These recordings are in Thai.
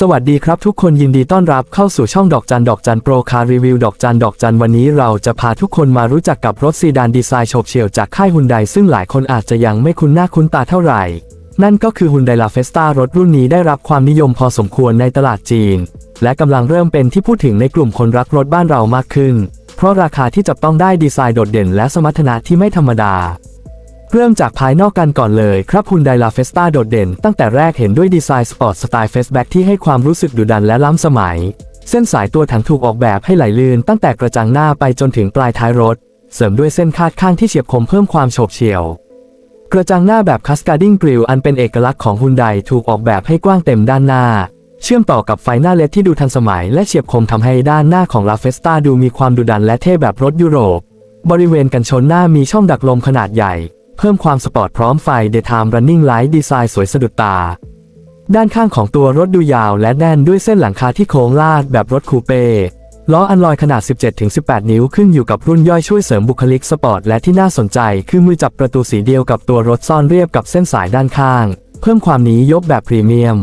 สวัสดีครับทุกคนยินดีต้อนรับเข้าสู่ช่องดอกจันดอกจันโปรคารีวิวดอกจันดอกจันวันนี้เราจะพาทุกคนมารู้จักกับรถซีดานดีไซน์โฉบเฉี่ยวจากค่ายฮุนไดซึ่งหลายคนอาจจะยังไม่คุ้นหน้าคุ้นตาเท่าไหร่ นั่นก็คือฮุนไดลาเฟสตารถรุ่นนี้ได้รับความนิยมพอสมควรในตลาดจีน และกำลังเริ่มเป็นที่พูดถึงในกลุ่มคนรักรถบ้านเรามากขึ้น ราะราคาที่จับต้องได้ดีไซน์โดดเด่นและสมรรถนะที่ไม่ธรรมดา เริ่มจากภายนอกกันก่อนเลยครับฮุนไดลาเฟสตาโดดเด่นตั้งแต่แรกเห็นด้วยดีไซน์สปอร์ตสไตล์เฟสแบ็กที่ให้ความรู้สึกดุดันและล้ำสมัย เส้นสายตัวถังถูกออกแบบให้ไหลลื่น ตั้งแต่กระจังหน้าไปจนถึงปลายท้ายรถ เสริมด้วยเส้นคาดข้างที่เฉียบคมเพิ่มความโฉบเฉี่ยวกระจังหน้าแบบคัสการ์ดิ้งกริลอันเป็นเอกลักษณ์ของฮุนไดถูกออกแบบให้กว้างเต็มด้านหน้า เชื่อมต่อกับไฟหน้าเลดที่ดูทันสมัยและเฉียบคมทำให้ด้านหน้าของลาเฟสตาดูมีความดุดันและเท่แบบรถยุโรป บริเวณกันชนหน้ามีช่องดักลมขนาดใหญ่ เพิ่มความสปอร์ตพร้อมไฟ Daytime Running Light ดีไซน์สวยสะดุดตา ด้านข้างของตัวรถดูยาวและแน่นด้วยเส้นหลังคาที่โค้งลาดแบบรถคูเป้ล้ออันลอยขนาด 17-18 นิ้วขึ้นอยู่กับรุ่นย่อยช่วยเสริมบุคลิกสปอร์ตและที่น่าสนใจคือมือจับประตูสีเดียวกับตัวรถซ่อนเรียบกับเส้นสายด้านข้าง เพิ่มความหนียกแบบพรีเมียม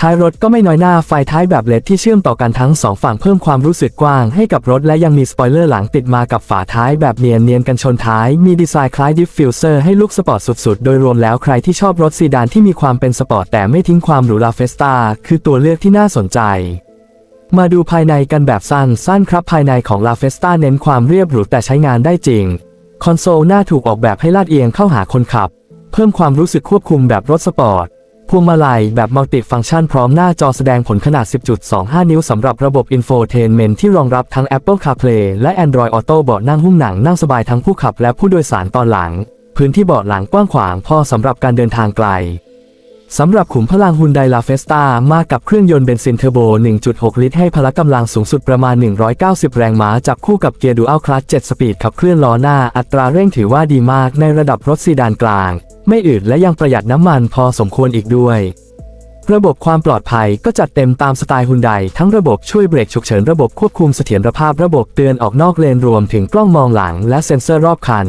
ท้ายรถก็ไม่น้อยหน้าไฟท้ายแบบเลดที่เชื่อมต่อกันทั้งสองฝั่งเพิ่มความรู้สึกกว้างให้กับรถและยังมีสปอยเลอร์หลังติดมากับฝาท้ายแบบเนียนเนียนกันชนท้าย มีดีไซน์คล้ายดิฟฟิวเซอร์ให้ลุกสปอร์ตสุดๆ โดยรวมแล้วใครที่ชอบรถซีดานที่มีความเป็นสปอร์ตแต่ไม่ทิ้งความหรูหราเฟสตาคือตัวเลือกที่น่าสนใจมาดูภายในกันแบบสั้นสั้นครับภายในของ La Festa เน้นความเรียบหรูแต่ใช้งานได้จริง คอนโซลหน้าถูกออกแบบให้ลาดเอียงเข้าหาคนขับ เพิ่มความรู้สึกควบคุมแบบรถสปอร์ต วงมาลัยแบบมัลติฟังก์ชันพร้อมหน้าจอแสดงผลขนาด 10.25 นิ้วสำหรับระบบอินโฟเทนเมนที่รองรับทั้ง Apple CarPlay และ Android Auto เบาะนั่งหุ้มหนังนั่งสบายทั้งผู้ขับและผู้โดยสารตอนหลัง พื้นที่เบาะหลังกว้างขวางพอสำหรับการเดินทางไกล สำหรับขุมพลังฮุนไดลาเฟสตามากับเครื่องยนต์เบนซินเทอร์โบ 1.6 ลิตร ให้พละกำลังสูงสุดประมาณ 190 แรงม้า จับคู่กับเกียร์ดูอัลคลัต7สปีดขับเคลื่อนล้อหน้า อัตราเร่งถือว่าดีมากในระดับรถซีดานกลาง ไม่อืดและยังประหยัดน้ำมันพอสมควรอีกด้วย ระบบความปลอดภัยก็จัดเต็มตามสไตล์ฮุนไดทั้งระบบช่วยเบรกฉุกเฉินระบบควบคุมเสถียรภาพระบบเตือนออกนอกเลนรวมถึงกล้องมองหลัง และเซ็นเซอร์รอบคัน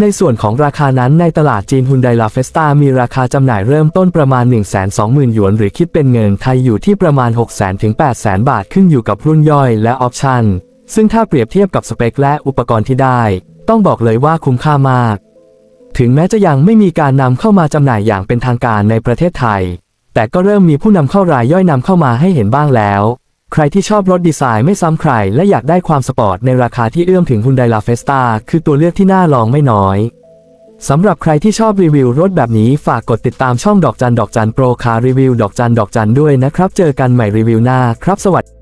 ในส่วนของราคานั้นในตลาดจีนฮุนไดลาเฟสตามีราคาจำหน่ายเริ่มต้นประมาณ 120,000 หยวน หรือคิดเป็นเงินไทยอยู่ที่ประมาณ 600,000 ถึง 800,000 บาทขึ้นอยู่กับรุ่นย่อยและออปชันซึ่งถ้าเปรียบเทียบกับสเปคและอุปกรณ์ที่ได้ ต้องบอกเลยว่าคุ้มค่ามาก ถึงแม้จะยังไม่มีการนำเข้ามาจำหน่ายอย่างเป็นทางการในประเทศไทย แต่ก็เริ่มมีผู้นำเข้ารายย่อยนำเข้ามาให้เห็นบ้างแล้ว ใครที่ชอบรถดีไซน์ไม่ซ้ำใคร และอยากได้ความสปอร์ตในราคาที่เอื้อมถึง Hyundai La Festa คือตัวเลือกที่น่าลองไม่น้อย สำหรับใครที่ชอบรีวิวรถแบบนี้ฝากกดติดตามช่องดอกจันดอกจันโปรคารีวิวดอกจันดอกจันด้วยนะครับ เจอกันใหม่รีวิวหน้าครับสวัสดี